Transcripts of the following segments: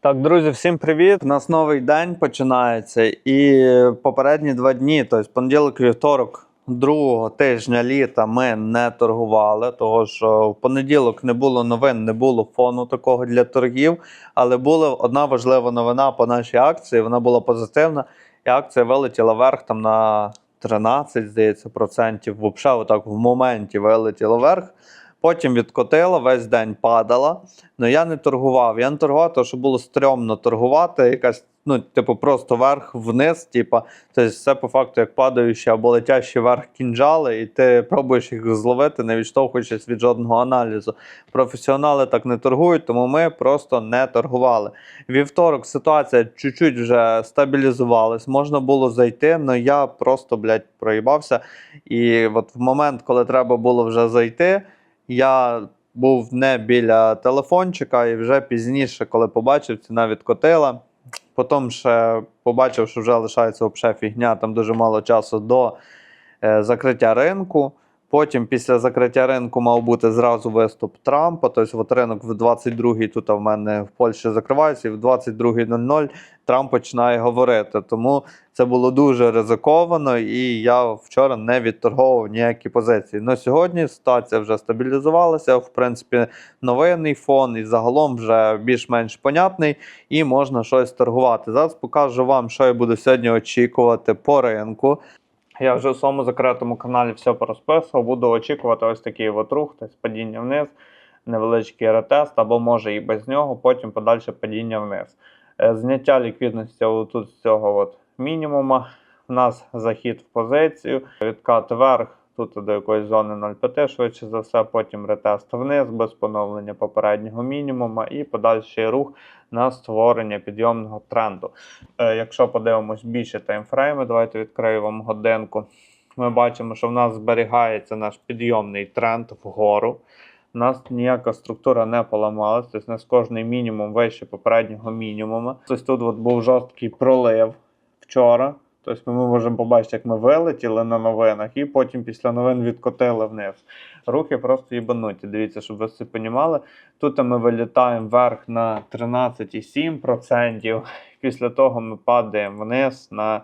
Так, друзі, всім привіт! У нас новий день починається. І попередні два дні, тобто понеділок, вівторок, другого тижня літа ми не торгували, тому що в понеділок не було новин, не було фону такого для торгів. Але була одна важлива новина по нашій акції. Вона була позитивна. І акція вилетіла вверх там на 13, здається, процентів. Взагалі, отак в моменті вилетіла вверх. Потім відкотила, весь день падала. Ну я не торгував. Я не торгував, тому що було стрьомно торгувати. Якась, ну, типу, просто вверх вниз. Типу, тобто це по факту як падаючі або летящі вверх кінжали, і ти пробуєш їх зловити, не відштовхуючись від жодного аналізу. Професіонали так не торгують, тому ми просто не торгували. Вівторок ситуація чуть-чуть вже стабілізувалась. Можна було зайти, але я просто, блядь, проїбався. І от в момент, коли треба було вже зайти, я був не біля телефончика, і вже пізніше, коли побачив, ціна відкотила. Потім ще побачив, що вже лишається фігня, там дуже мало часу до е, закриття ринку. Потім після закриття ринку мав бути зразу виступ Трампа. Тобто, от ринок в 22-й тут в мене в Польщі закривається, і в 22.00 Трамп починає говорити. Тому це було дуже ризиковано, і я вчора не відторговував ніякі позиції. На сьогодні ситуація вже стабілізувалася. В принципі, новинний фон і загалом вже більш-менш понятний, і можна щось торгувати. Зараз покажу вам, що я буду сьогодні очікувати по ринку. Я вже в своєму закритому каналі все порозписував. Буду очікувати ось такий от рух, тобто падіння вниз, невеличкий ретест, або може і без нього, потім подальше падіння вниз. Е, Зняття ліквідності тут з цього от мінімума. У нас захід в позицію, відкат вверх, тут до якоїсь зони 0,5, швидше за все, потім ретест вниз без поновлення попереднього мінімума і подальший рух на створення підйомного тренду. Е, Якщо подивимось більше таймфрейми, давайте відкрию вам годинку. Ми бачимо, що в нас зберігається наш підйомний тренд вгору. У нас ніяка структура не поламалась, тобто у нас кожний мінімум вище попереднього мінімуму. Тобто тут от був жорсткий пролив вчора. Тобто ми можемо побачити, як ми вилетіли на новинах, і потім після новин відкотили вниз. Рухи просто їбануті. Дивіться, щоб ви все розуміли. Тут ми вилітаємо вверх на 13,7%. Після того ми падаємо вниз на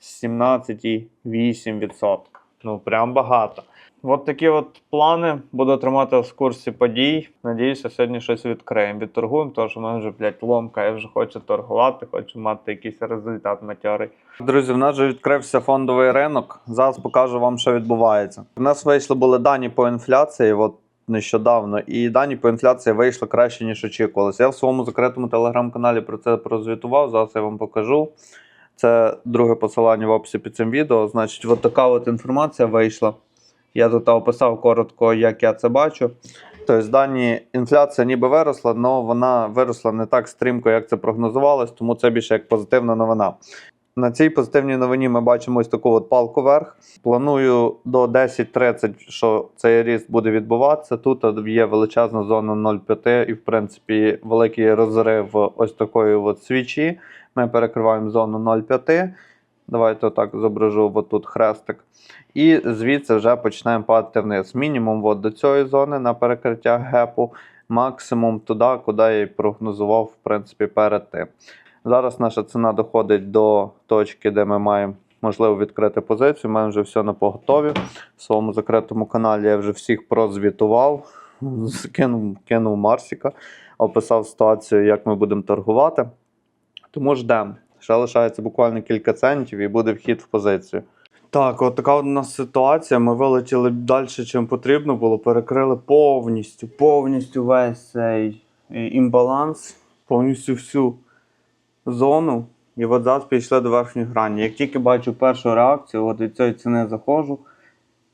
17,8%. Ну, прям багато. От такі от плани. Буду тримати в курсі подій. Надіюся, сьогодні щось відкриємо. Відторгуємо, тому що в мене вже, блядь, ломка. Я вже хочу торгувати, хочу мати якийсь результат матьорий. Друзі, в нас вже відкрився фондовий ринок. Зараз покажу вам, що відбувається. У нас вийшли були дані по інфляції. От нещодавно, і дані по інфляції вийшли краще, ніж очікувалося. Я в своєму закритому телеграм-каналі про це прозвітував. Зараз я вам покажу. Це друге посилання в описі під цим відео. Значить, от така от інформація вийшла. Я тут описав коротко, як я це бачу. Тобто, дані інфляція ніби виросла, але вона виросла не так стрімко, як це прогнозувалось, тому це більше як позитивна новина. На цій позитивній новині ми бачимо ось таку от палку вверх. Планую до 10.30, що цей ріст буде відбуватися. Тут є величезна зона 0,5 і, в принципі, великий розрив ось такої от свічі. Ми перекриваємо зону 0,5. Давайте отак зображу отут хрестик. І звідси вже починаємо падати вниз. Мінімум от до цієї зони на перекриття гепу, максимум туди, куди я і прогнозував, в принципі, перед тим. Зараз наша ціна доходить до точки, де ми маємо можливо відкрити позицію. У мене вже все на поготові. В своєму закритому каналі я вже всіх прозвітував, кинув, кинув Марсіка, описав ситуацію, як ми будемо торгувати. Тому ждемо. Ще лишається буквально кілька центів і буде вхід в позицію. Так, от така у нас ситуація. Ми вилетіли далі, чим потрібно було. Перекрили повністю, повністю весь цей е, імбаланс, повністю всю зону. І от зараз підійшли до верхньої грані. Як тільки бачу першу реакцію, от від цієї ціни заходжу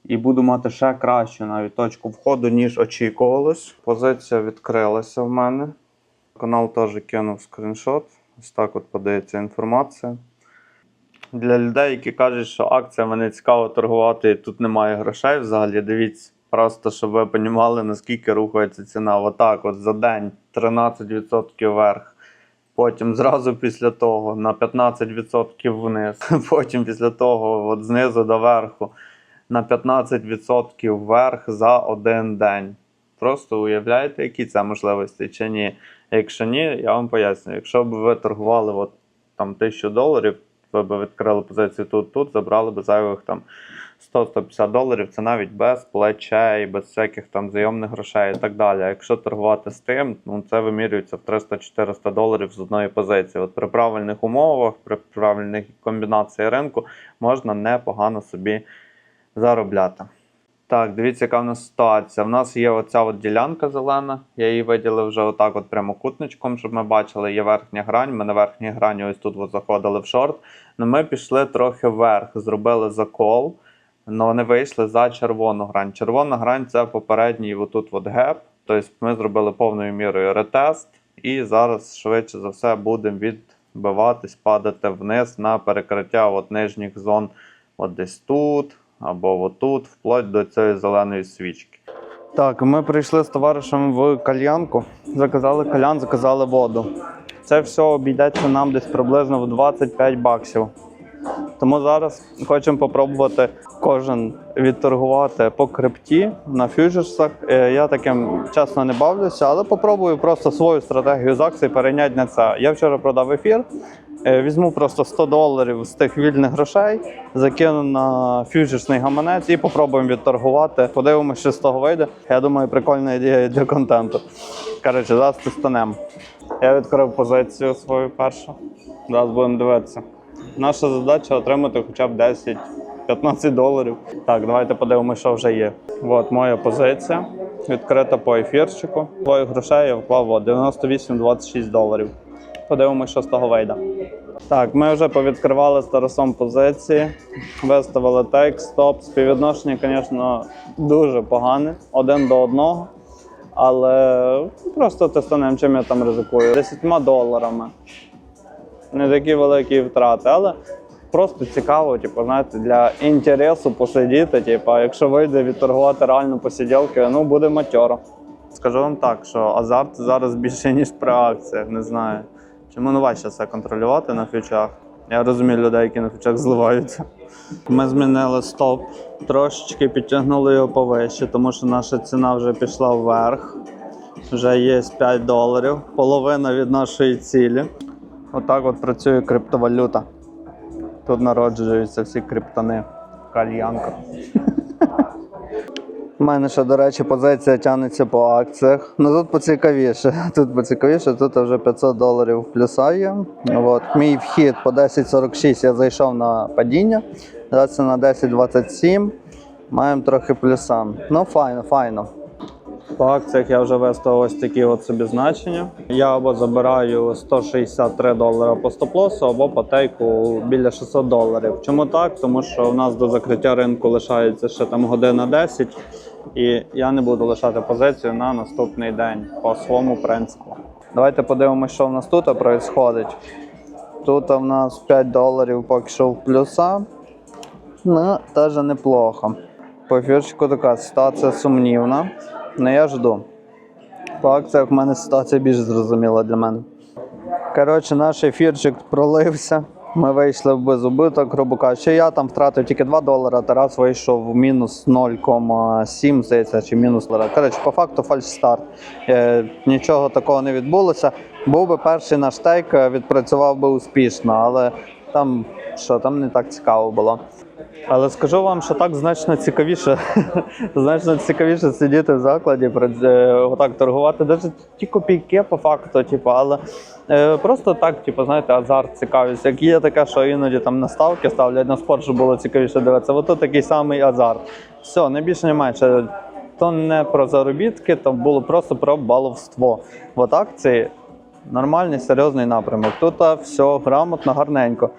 і буду мати ще кращу навіть точку входу, ніж очікувалось. Позиція відкрилася в мене. Канал теж кинув скріншот. Ось так от подається інформація. Для людей, які кажуть, що акціями не цікаво торгувати, і тут немає грошей взагалі. Дивіться, просто щоб ви розуміли, наскільки рухається ціна. Отак, от за день 13% вверх. Потім зразу після того на 15% вниз. Потім після того от знизу до верху на 15% вверх за один день. Просто уявляєте, які це можливості чи ні. Якщо ні, я вам поясню. Якщо б ви торгували от, там, 1000 доларів, ви б відкрили позицію тут, тут, забрали б зайвих там 100-150 доларів, це навіть без плечей, без всяких там зайомних грошей і так далі. Якщо торгувати з тим, ну це вимірюється в 300-400 доларів з одної позиції. От при правильних умовах, при правильній комбінації ринку можна непогано собі заробляти. Так, дивіться, яка в нас ситуація. В нас є оця от ділянка зелена. Я її виділив вже отак, от прямокутничком, щоб ми бачили. Є верхня грань. Ми на верхній грані ось тут от заходили в шорт. Ну ми пішли трохи вверх, зробили закол. але вони вийшли за червону грань. Червона грань це попередній отут от геп. Тобто ми зробили повною мірою ретест, і зараз швидше за все будемо відбиватись, падати вниз на перекриття от нижніх зон, от десь тут або отут, вплоть до цієї зеленої свічки. Так, ми прийшли з товаришем в кальянку, заказали кальян, заказали воду. Це все обійдеться нам десь приблизно в 25 баксів. Тому зараз хочемо попробувати кожен відторгувати по крипті на фьючерсах. Е, Я таким чесно не бавлюся, але попробую просто свою стратегію з акцій перейняти на це. Я вчора продав ефір. Е, Візьму просто 100 доларів з тих вільних грошей, закину на фьючерсний гаманець і попробуємо відторгувати. Подивимося, що з того вийде. Я думаю, прикольна ідея для контенту. Коротше, зараз тестанемо. Я відкрив позицію свою першу. Зараз будемо дивитися. Наша задача отримати хоча б 10-15 доларів. Так, давайте подивимося, що вже є. От моя позиція. Відкрита по ефірчику. Твоїх грошей я вклав 98-26 доларів. Подивимося, що з того вийде. Так, ми вже повідкривали з позиції, виставили тейк, стоп. Співвідношення, звісно, дуже погане, один до одного. Але просто тестанемо, чим я там ризикую. 10 доларами. Не такі великі втрати, але просто цікаво, типу, знаєте, для інтересу посидіти. Типу, якщо вийде відторгувати реально посиділки, ну буде матьоро. Скажу вам так, що азарт зараз більше, ніж при акціях, не знаю. Чому важче це контролювати на фьючах? Я розумію людей, які на фьючах зливаються. Ми змінили стоп, трошечки підтягнули його повище, тому що наша ціна вже пішла вверх. Вже є 5 доларів, половина від нашої цілі. Отак от працює криптовалюта. Тут народжуються всі криптони. Кальянка. У мене ще, до речі, позиція тягнеться по акціях. Ну тут поцікавіше. Тут поцікавіше, тут вже 500 доларів плюса є. От. Мій вхід по 10.46 я зайшов на падіння. Зараз на 10.27. Маємо трохи плюса. Ну, файно, файно. По акціях я вже виставив ось такі от собі значення. Я або забираю 163 долара по стоп-лосу, або по тейку біля 600 доларів. Чому так? Тому що в нас до закриття ринку лишається ще там година 10, і я не буду лишати позицію на наступний день по своєму принципу. Давайте подивимося, що в нас тут відбувається. Тут в нас 5 доларів поки що в плюса. Ну, теж неплохо. По ефірчику така ситуація сумнівна. Ну я жду. По акціях в мене ситуація більш зрозуміла для мене. Коротше, наш ефірчик пролився. Ми вийшли без убиток, грубо кажучи. Я там втратив тільки 2 долара, Тарас вийшов в мінус 0,7, здається, чи мінус долара. Коротше, по факту фальш-старт. Е, нічого такого не відбулося. Був би перший наш тейк, е, відпрацював би успішно, але там що, там не так цікаво було. Але скажу вам, що так значно цікавіше, значно цікавіше сидіти в закладі, е, отак торгувати, навіть ті копійки по факту, типу, але е, просто так, типу, знаєте, азарт, цікавість. Як є таке, що іноді там на ставлять на спорт, щоб було цікавіше дивитися. Ото такий самий азарт. Все, не більше не менше. То не про заробітки, то було просто про баловство. От акції нормальний, серйозний напрямок. Тут все грамотно, гарненько.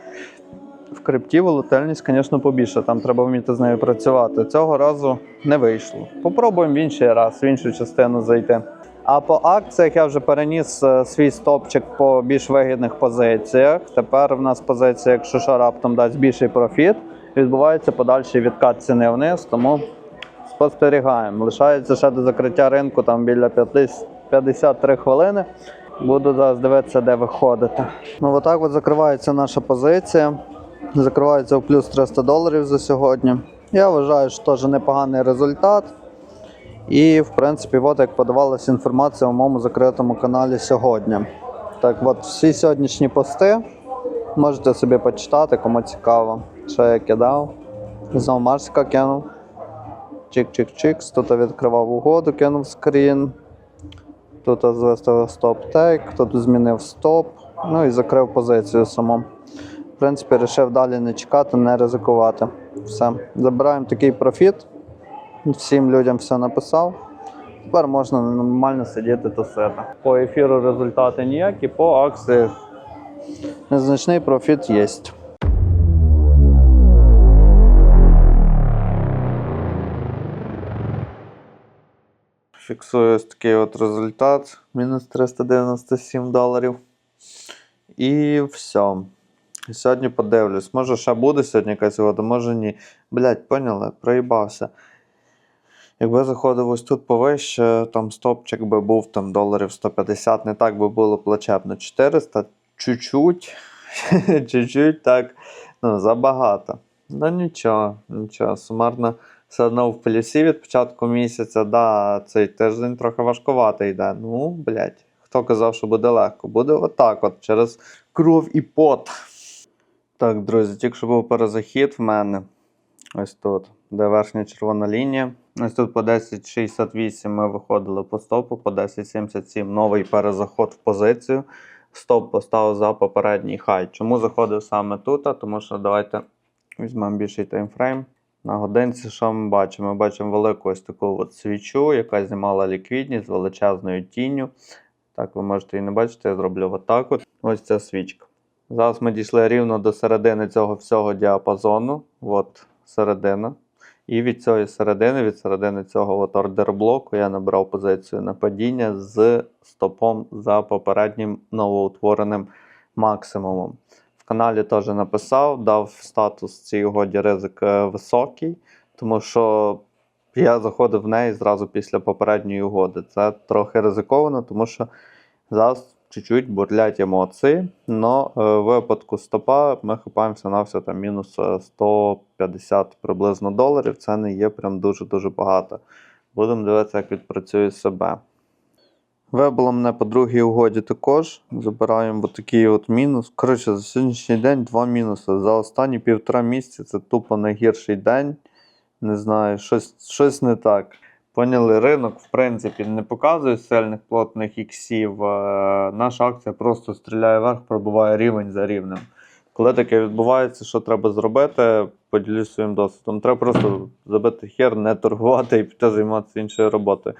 В крипті волатильність, звісно, побільше. Там треба вміти з нею працювати. Цього разу не вийшло. Попробуємо в інший раз, в іншу частину зайти. А по акціях я вже переніс е, свій стопчик по більш вигідних позиціях. Тепер в нас позиція, якщо що раптом дасть більший профіт, відбувається подальший відкат ціни вниз, тому спостерігаємо. Лишається ще до закриття ринку там біля 53 хвилини. Буду зараз дивитися, де виходити. Ну, отак от закривається наша позиція. Закривається в плюс 300 доларів за сьогодні. Я вважаю, що теж непоганий результат. І, в принципі, от як подавалася інформація у моєму закритому каналі сьогодні. Так, от всі сьогоднішні пости можете собі почитати, кому цікаво, що я кидав. Знову Марсика кинув. Чик-чик-чик. Тут відкривав угоду, кинув скрін. Тут виставив стоп-тейк, тут змінив стоп, ну і закрив позицію саму. В принципі, вирішив далі не чекати, не ризикувати. Все. Забираємо такий профіт. Всім людям все написав. Тепер можна нормально сидіти тусити. По ефіру результати ніякі, по акціях незначний профіт є. Фіксую ось такий от результат. Мінус 397 доларів. І все. Сьогодні подивлюсь. Може ще буде сьогодні якась угода, може ні. Блять, поняли? Проїбався. Якби заходив ось тут повище, там стопчик би був там доларів 150, не так би було плачебно. 400 чуть-чуть, чуть-чуть так, ну, забагато. Ну нічого, нічого. Сумарно все одно в плюсі від початку місяця, да, цей тиждень трохи важкувато йде. Ну, блядь, хто казав, що буде легко? Буде отак, от через кров і пот. Так, друзі, тільки що був перезахід в мене. Ось тут, де верхня червона лінія. Ось тут по 10.68 ми виходили по стопу, по 10.77 новий перезаход в позицію. Стоп поставив за попередній хай. Чому заходив саме тут? Тому що давайте візьмемо більший таймфрейм. На годинці, що ми бачимо? Ми бачимо велику ось таку от свічу, яка знімала ліквідність з величезною тінню. Так, ви можете і не бачити, я зроблю отак. От. Ось ця свічка. Зараз ми дійшли рівно до середини цього всього діапазону. От середина. І від цієї середини, від середини цього от ордерблоку я набрав позицію на падіння з стопом за попереднім новоутвореним максимумом. В каналі теж написав, дав статус цій угоді ризик е, високий, тому що я заходив в неї зразу після попередньої угоди. Це трохи ризиковано, тому що зараз чуть-чуть бурлять емоції. Но е, в випадку стопа ми хапаємося на все там мінус е, 150 приблизно доларів. Це не є прям дуже-дуже багато. Будемо дивитися, як відпрацює себе. Вибило мене по другій угоді також. Забираємо такий от мінус. Коротше, за сьогоднішній день два мінуси. За останні півтора місяці це тупо найгірший день. Не знаю, щось, щось не так. Поняли, ринок, в принципі, не показує сильних плотних іксів. Наша акція просто стріляє вверх, пробуває рівень за рівнем. Коли таке відбувається, що треба зробити, поділюсь своїм досвідом. Треба просто забити хер, не торгувати і піти займатися іншою роботою.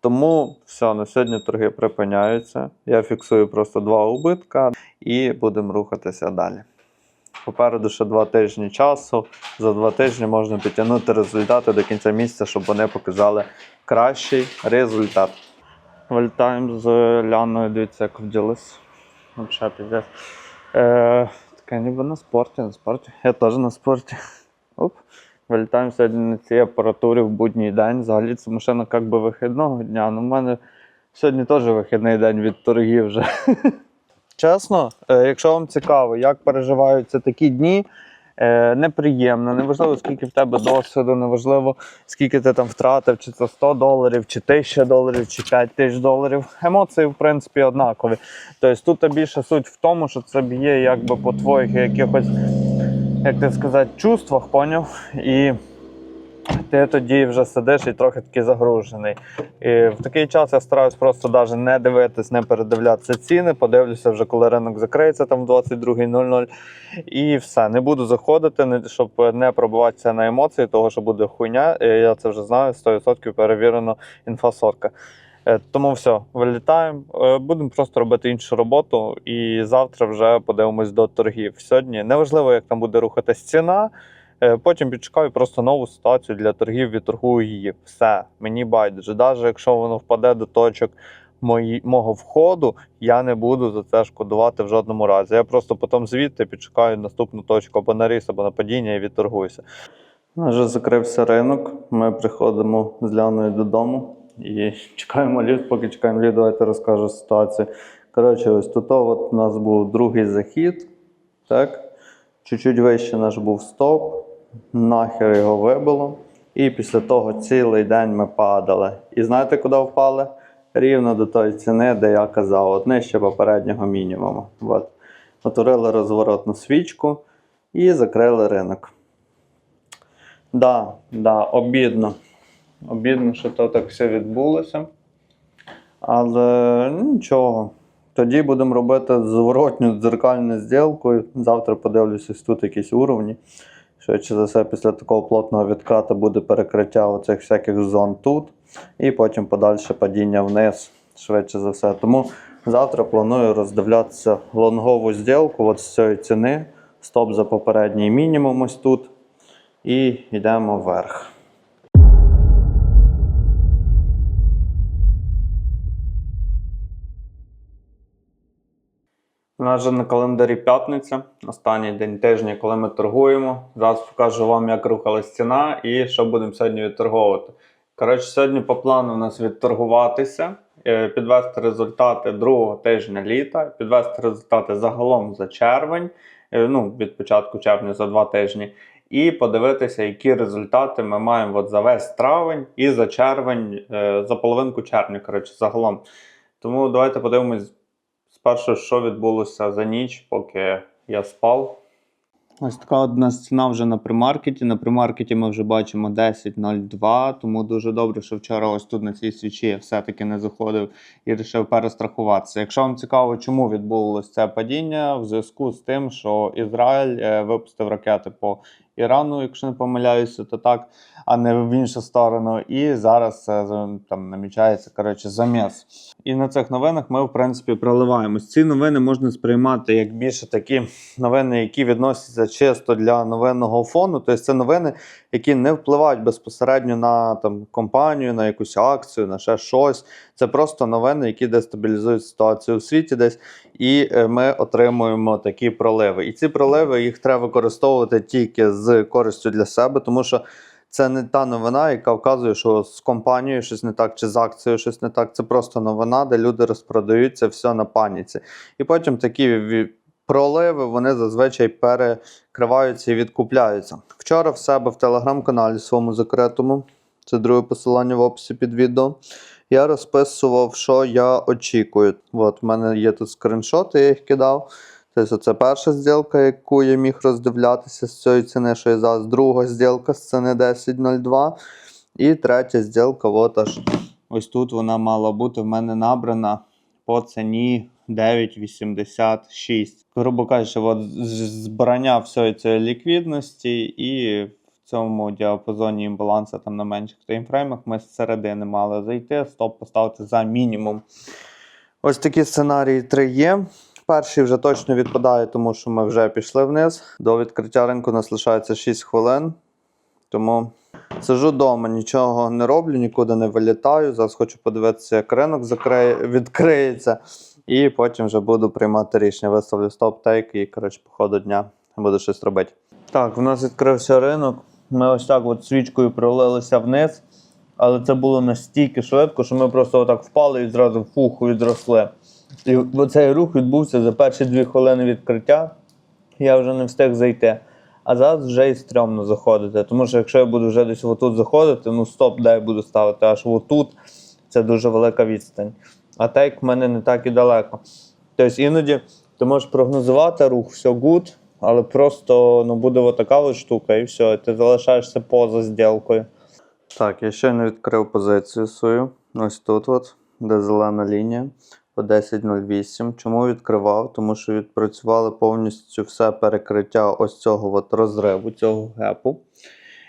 Тому все, на сьогодні торги припиняються. Я фіксую просто два убитка і будемо рухатися далі. Попереду ще два тижні часу. За два тижні можна підтягнути результати до кінця місяця, щоб вони показали кращий результат. Вилітаємо з Ляною, дивіться, як вділись. Взагалі. Е, таке ніби на спорті, на спорті. Я теж на спорті. Оп. Вилітаємо сьогодні на цій апаратурі в будній день. Взагалі це машина як би вихідного дня. Ну, в мене сьогодні теж вихідний день від торгів вже. Чесно, е, якщо вам цікаво, як переживаються такі дні, е, неприємно, неважливо, скільки в тебе досвіду, неважливо, скільки ти там втратив, чи це 100 доларів, чи 1000 доларів, чи 5 тисяч доларів. Емоції, в принципі, однакові. Тобто тут більше суть в тому, що це б'є якби по твоїх якихось, як ти сказати, чувствах, поняв? І ти тоді вже сидиш і трохи такий загружений. І в такий час я стараюсь просто навіть не дивитись, не передивлятися ціни. Подивлюся вже, коли ринок закриється там в 22.00. І все. Не буду заходити, щоб не пробуватися на емоції, того що буде хуйня. Я це вже знаю, 100% перевірено інфосотка. Е, Тому все, вилітаємо. Е, Будемо просто робити іншу роботу, і завтра вже подивимось до торгів. Сьогодні неважливо, як там буде рухатись ціна. Е, Потім підшукаю просто нову ситуацію для торгів, відторгую її. Все, мені байдуже. Навіть якщо воно впаде до точок мої, мого входу, я не буду за це шкодувати в жодному разі. Я просто потім звідти підшукаю наступну точку або на ріс, або на падіння і відторгуюся. Вже закрився ринок. Ми приходимо з Ляною додому і чекаємо ліфт, поки чекаємо ліфт, давайте розкажу ситуацію. Коротше, ось тут у нас був другий захід. Так? Чуть-чуть вище наш був стоп. Нахер його вибило. І після того цілий день ми падали. І знаєте, куди впали? Рівно до тої ціни, де я казав, от нижче попереднього мінімуму. От. Отворили розворотну свічку і закрили ринок. Да, да, обідно. Обідно, що то так все відбулося. Але нічого. Тоді будемо робити зворотню дзеркальну зділку. Завтра подивлюся, тут якісь уровні. Швидше за все, після такого плотного відката буде перекриття оцих всяких зон тут. І потім подальше падіння вниз, швидше за все. Тому завтра планую роздивлятися лонгову зділку от з цієї ціни. Стоп за попередній мінімум ось тут. І йдемо вверх. У нас же на календарі п'ятниця, останній день тижня, коли ми торгуємо. Зараз покажу вам, як рухалась ціна і що будемо сьогодні відторговувати. Коротше, сьогодні по плану у нас відторгуватися, е, підвести результати другого тижня літа, підвести результати загалом за червень, е, ну, від початку червня за два тижні, і подивитися, які результати ми маємо от за весь травень і за червень, е, за половинку червня, коротше, загалом. Тому давайте подивимось спершу, що відбулося за ніч, поки я спав. Ось така одна ціна вже на примаркеті. На примаркеті ми вже бачимо 10.02, тому дуже добре, що вчора ось тут на цій свічі я все-таки не заходив і вирішив перестрахуватися. Якщо вам цікаво, чому відбулося це падіння, в зв'язку з тим, що Ізраїль е, випустив ракети по Ірану, якщо не помиляюся, то так, а не в іншу сторону. І зараз це там намічається коротше заміс. І на цих новинах ми, в принципі, проливаємось. Ці новини можна сприймати як більше такі новини, які відносяться чисто для новинного фону. Тобто це новини, які не впливають безпосередньо на там компанію, на якусь акцію, на ще щось. Це просто новини, які дестабілізують ситуацію у світі десь. І е, ми отримуємо такі проливи. І ці проливи їх треба використовувати тільки з користю для себе, тому що. Це не та новина, яка вказує, що з компанією щось не так, чи з акцією щось не так. Це просто новина, де люди розпродають це все на паніці. І потім такі проливи вони зазвичай перекриваються і відкупляються. Вчора в себе в телеграм-каналі своєму закритому, це друге посилання в описі під відео. Я розписував, що я очікую. От в мене є тут скріншоти, я їх кидав. Тобто, це перша зділка, яку я міг роздивлятися з цієї ціни, що я зараз. Друга зділка з ціни 10.02. І третя зділка, от аж ось тут вона мала бути в мене набрана по ціні 9,86. Грубо кажучи, от збрання всієї цієї ліквідності і в цьому діапазоні імбалансу там на менших таймфреймах ми з середини мали зайти, стоп поставити за мінімум. Ось такі сценарії три є. Перший вже точно відпадає, тому що ми вже пішли вниз. До відкриття ринку нас лишається 6 хвилин. Тому сижу вдома, нічого не роблю, нікуди не вилітаю. Зараз хочу подивитися, як ринок закриє, відкриється. І потім вже буду приймати рішення. Виставлю стоп-тейк і, коротше, по ходу дня буду щось робити. Так, в нас відкрився ринок. Ми ось так от свічкою пролилися вниз. Але це було настільки швидко, що ми просто отак впали і зразу фух відросли. І оцей рух відбувся за перші дві хвилини відкриття. Я вже не встиг зайти. А зараз вже і стрьомно заходити. Тому що якщо я буду вже десь отут заходити, ну стоп, я буду ставити аж отут, це дуже велика відстань. А тейк в мене не так і далеко. Тобто іноді ти можеш прогнозувати рух, все good, але просто ну, буде отака от штука, і все, ти залишаєшся поза зділкою. Так, я ще не відкрив позицію свою. Ось тут, от, де зелена лінія по 10.08. Чому відкривав? Тому що відпрацювали повністю все перекриття ось цього от розриву, цього гепу.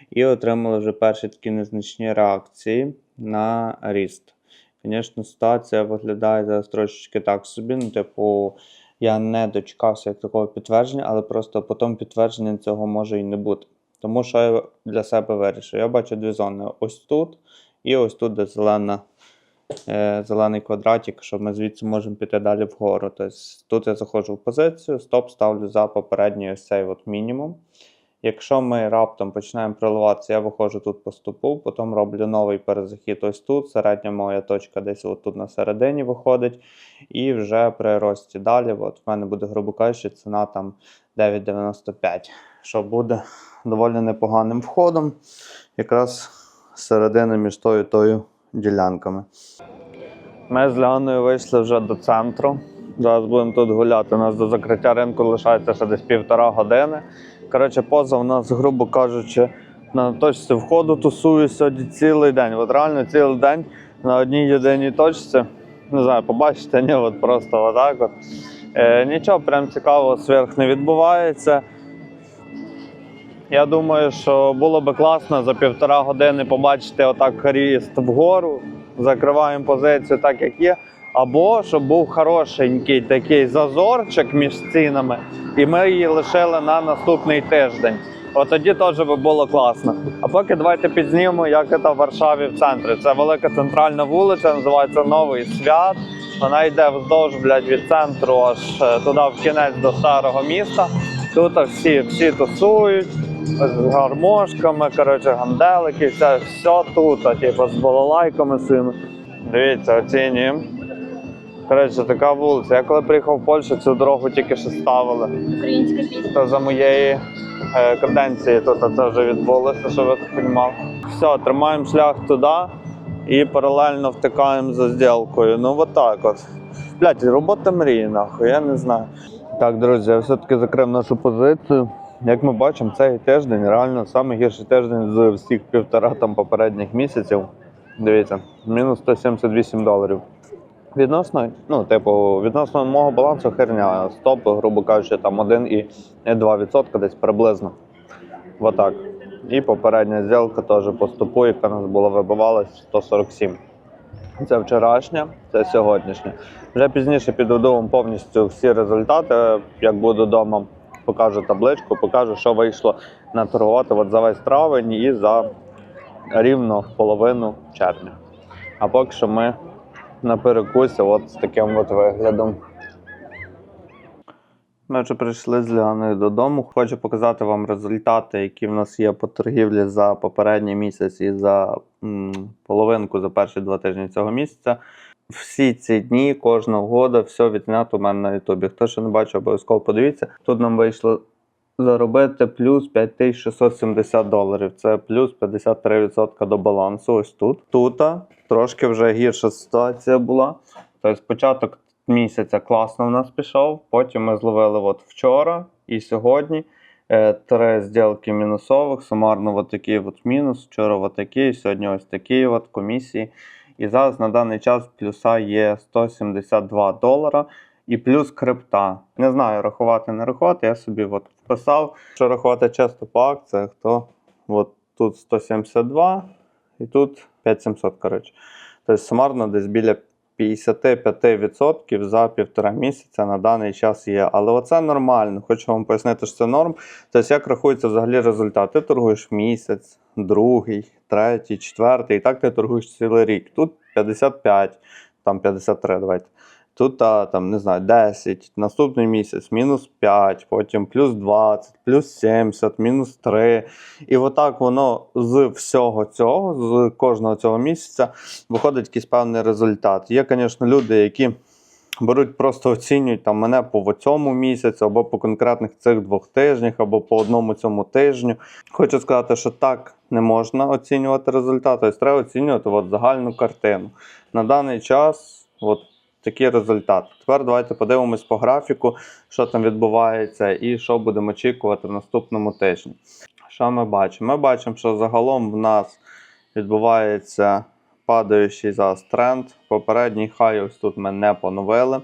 І отримали вже перші такі незначні реакції на ріст. Звісно, ситуація виглядає зараз трошечки так собі. Ну, типу, я не дочекався як такого підтвердження, але просто потім підтвердження цього може і не бути. Тому що я для себе вирішив. Я бачу дві зони: ось тут і ось тут, де зелена, е, зелений квадратик, що ми звідси можемо піти далі вгору. Тобто тут я заходжу в позицію, стоп ставлю за попередній цей от мінімум. Якщо ми раптом починаємо проливатися, я виходжу тут по стопу, потім роблю новий перезахід ось тут. Середня моя точка десь тут на середині виходить. І вже при рості далі, от в мене буде, грубо кажучи, ціна там 9,95, що буде доволі непоганим входом. Якраз середини між тою тою ділянками. Ми з Леоною вийшли вже до центру. Зараз будемо тут гуляти. У нас до закриття ринку лишається ще десь півтора години. Коротше, поза у нас, грубо кажучи, на точці входу тусую сьогодні цілий день. От реально цілий день на одній єдиній точці. Не знаю, побачите, ні, от просто отак. От. Е, нічого прям цікавого сверх не відбувається. Я думаю, що було би класно за півтора години побачити отак ріст вгору, закриваємо позицію так, як є. Або щоб був хорошенький такий зазорчик між цінами, і ми її лишили на наступний тиждень. От тоді теж би було класно. А поки давайте підзнімемо, як це в Варшаві в центрі. Це велика центральна вулиця, називається Новий Свят. Вона йде вздовж блядь, від центру аж е, туди в кінець до старого міста. Тут всі, всі тусують з гармошками, коротше, ганделики, все, все тут, типу, з балалайками своїми. Дивіться, оцінюємо. Коротше, така вулиця. Я коли приїхав в Польщу, цю дорогу тільки що ставили. Українська пісня. То за моєї е, каденції тут це вже відбулося, щоб ви розуміли. Все, тримаємо шлях туди і паралельно втикаємо за зділкою. Ну, от так от. Блять, робота мрії, нахуй, я не знаю. Так, друзі, я все-таки закрив нашу позицію. Як ми бачимо, цей тиждень реально найгірший тиждень з всіх півтора там попередніх місяців. Дивіться, мінус 178 доларів. Відносно, ну, типу, відносно мого балансу херня. Стоп, грубо кажучи, там 1,2% десь приблизно. Отак. І попередня зділка теж по стопу, яка нас була вибивалась 147. Це вчорашня, це сьогоднішня. Вже пізніше підведу вам повністю всі результати. Як буду вдома, покажу табличку, покажу, що вийшло наторгувати от за весь травень і за рівно половину червня. А поки що ми на перекусі от з таким от виглядом. Ми вже прийшли з Ліаною додому. Хочу показати вам результати, які в нас є по торгівлі за попередній місяць і за м, половинку за перші два тижні цього місяця. Всі ці дні, кожного года, все відзнято у мене на Ютубі. Хто ще не бачив, обов'язково подивіться. Тут нам вийшло заробити плюс 5670 доларів. Це плюс 53% до балансу. Ось тут. Тут трошки вже гірша ситуація була. Тобто початок місяця класно в нас пішов. Потім ми зловили от вчора і сьогодні. е, Три зділки мінусових, сумарно от такий от мінус. Вчора от такий, сьогодні ось такий от комісії. І зараз на даний час плюса є 172 долара і плюс крипта. Не знаю, рахувати, не рахувати. Я собі от вписав, що рахувати часто по акціях, то от тут 172 і тут 5700, коротше. Тобто сумарно десь біля 55% за півтора місяця на даний час є. Але оце нормально. Хочу вам пояснити, що це норм. Тобто, як рахується взагалі результат? Ти торгуєш місяць, другий, третій, четвертий, і так ти торгуєш цілий рік. Тут 55, там 53, давайте. Тут там, не знаю, 10, наступний місяць мінус 5, потім плюс 20, плюс 70, мінус 3. І отак воно з всього цього, з кожного цього місяця виходить якийсь певний результат. Є, звісно, люди, які беруть, просто оцінюють там мене по цьому місяцю, або по конкретних цих двох тижнях, або по одному цьому тижню. Хочу сказати, що так не можна оцінювати результат, тобто треба оцінювати от загальну картину. На даний час, от такий результат. Тепер давайте подивимось по графіку, що там відбувається, і що будемо очікувати в наступному тижні. Що ми бачимо? Ми бачимо, що загалом в нас відбувається падаючий зараз тренд. Попередній хай ось тут ми не поновили.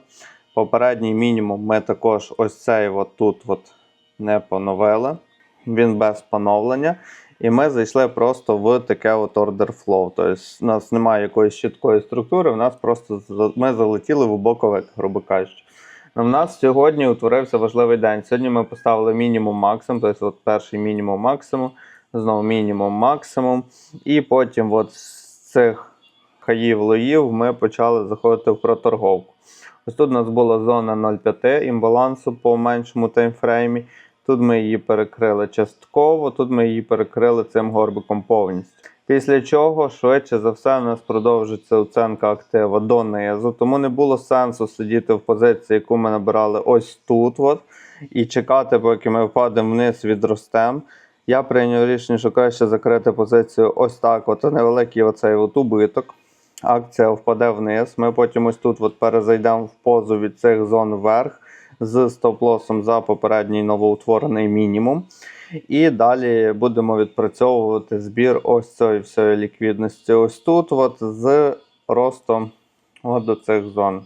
Попередній мінімум ми також ось цей от тут от не поновили. Він без поновлення. І ми зайшли просто в таке от order flow. Тобто у нас немає якоїсь чіткої структури, у нас просто ми залетіли в боковик, грубо кажучи. У нас сьогодні утворився важливий день. Сьогодні ми поставили мінімум максимум, тобто от перший мінімум максимум, знову мінімум максимум. І потім от з цих хаїв лоїв ми почали заходити в проторговку. Ось тут у нас була зона 0,5 імбалансу по меншому таймфреймі. Тут ми її перекрили частково, тут ми її перекрили цим горбиком повністю. Після чого, швидше за все, в нас продовжиться оценка актива донизу, тому не було сенсу сидіти в позиції, яку ми набирали ось тут, от, і чекати, поки ми впадемо вниз, відростемо. Я прийняв рішення, що краще закрити позицію ось так. От невеликий оцей от убиток. Акція впаде вниз. Ми потім ось тут от перезайдемо в позу від цих зон вверх з стоп-лосом за попередній новоутворений мінімум. І далі будемо відпрацьовувати збір ось цієї всієї ліквідності. Ось тут, от, з ростом от до цих зон.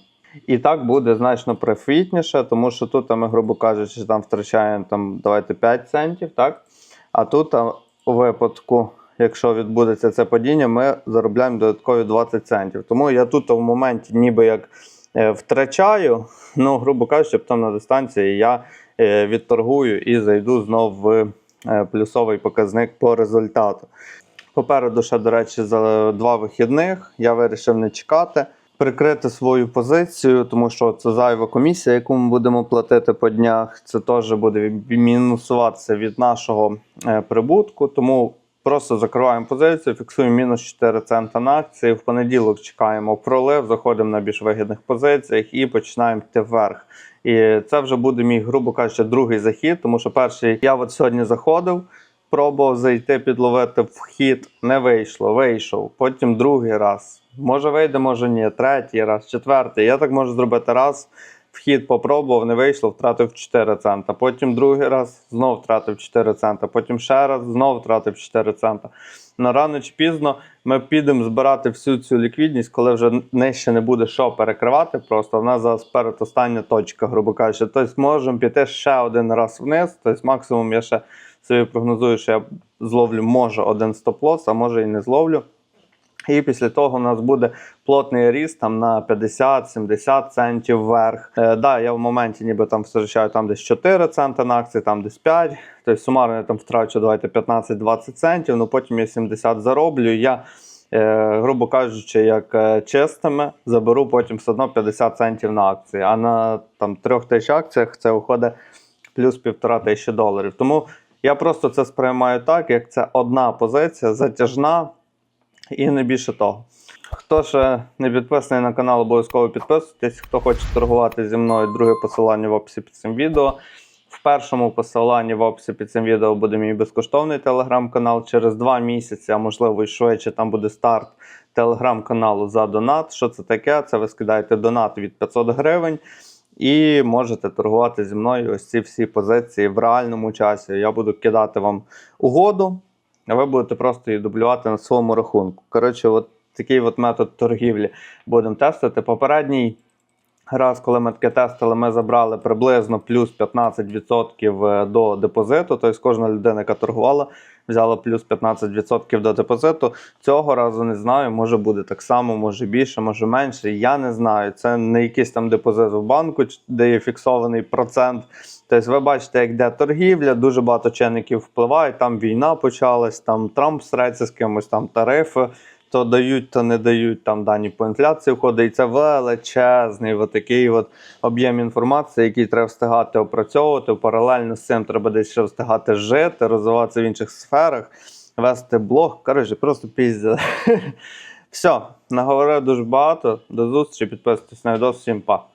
І так буде значно профітніше, тому що тут ми, грубо кажучи, там втрачаємо там, давайте 5 центів, так? А тут у випадку, якщо відбудеться це падіння, ми заробляємо додаткові 20 центів. Тому я тут в моменті ніби як втрачаю, ну, грубо кажучи, потім на дистанції я е, відторгую і зайду знов в е, плюсовий показник по результату. Попереду ще, до речі, за два вихідних я вирішив не чекати. Прикрити свою позицію, тому що це зайва комісія, яку ми будемо платити по днях. Це теж буде мінусуватися від нашого е, прибутку. Тому просто закриваємо позицію, фіксуємо мінус 4 цента на акції. В понеділок чекаємо пролив, заходимо на більш вигідних позиціях і починаємо йти вверх. І це вже буде мій, грубо кажучи, другий захід, тому що перший я от сьогодні заходив. Пробував зайти, підловити вхід, не вийшло, вийшов. Потім другий раз. Може вийде, може ні. Третій раз, четвертий. Я так можу зробити раз. Вхід попробував, не вийшло, втратив 4 цента. Потім другий раз знов втратив 4 цента. Потім ще раз знов втратив 4 цента. На рано чи пізно ми підемо збирати всю цю ліквідність, коли вже нижче не буде що перекривати. Просто в нас зараз перед остання точка, грубо кажучи. Тобто можемо піти ще один раз вниз. Тобто максимум я ще собі прогнозую, що я зловлю може один стоп-лосс, а може і не зловлю. І після того у нас буде плотний ріст там на 50-70 центів вверх. Е, да, я в моменті ніби там втрачаю там десь 4 центи на акції, там десь 5. Тобто сумарно я там втрачу давайте 15-20 центів, ну потім я 70 зароблю. Я, е, грубо кажучи, як е, чистими заберу потім все одно 50 центів на акції. А на там 3 тисяч акціях це виходить плюс півтора тисячі доларів. Тому я просто це сприймаю так, як це одна позиція затяжна і не більше того. Хто ще не підписаний на канал, обов'язково підписуйтесь. Хто хоче торгувати зі мною, друге посилання в описі під цим відео. В першому посиланні в описі під цим відео буде мій безкоштовний телеграм-канал. Через два місяці, а можливо і швидше, там буде старт телеграм-каналу за донат. Що це таке? Це ви скидаєте донат від 500 гривень. І можете торгувати зі мною ось ці всі позиції в реальному часі. Я буду кидати вам угоду, а ви будете просто її дублювати на своєму рахунку. Коротше, от такий от метод торгівлі будемо тестити. Попередній раз, коли ми таке тестили, ми забрали приблизно плюс 15% до депозиту. Тобто кожна людина, яка торгувала, взяла плюс 15% до депозиту. Цього разу не знаю, може буде так само, може більше, може менше. Я не знаю. Це не якийсь там депозит в банку, де є фіксований процент. Тобто, ви бачите, як йде торгівля, дуже багато чинників впливають. Там війна почалась, там Трамп среться з кимось, там тарифи. То дають, то не дають там дані по інфляції входить. І це величезний от такий от об'єм інформації, який треба встигати опрацьовувати. Паралельно з цим треба десь ще встигати жити, розвиватися в інших сферах, вести блог. Коротше, просто піздя. Все, наговорив дуже багато. До зустрічі, підписуйтесь на відео. Всім па.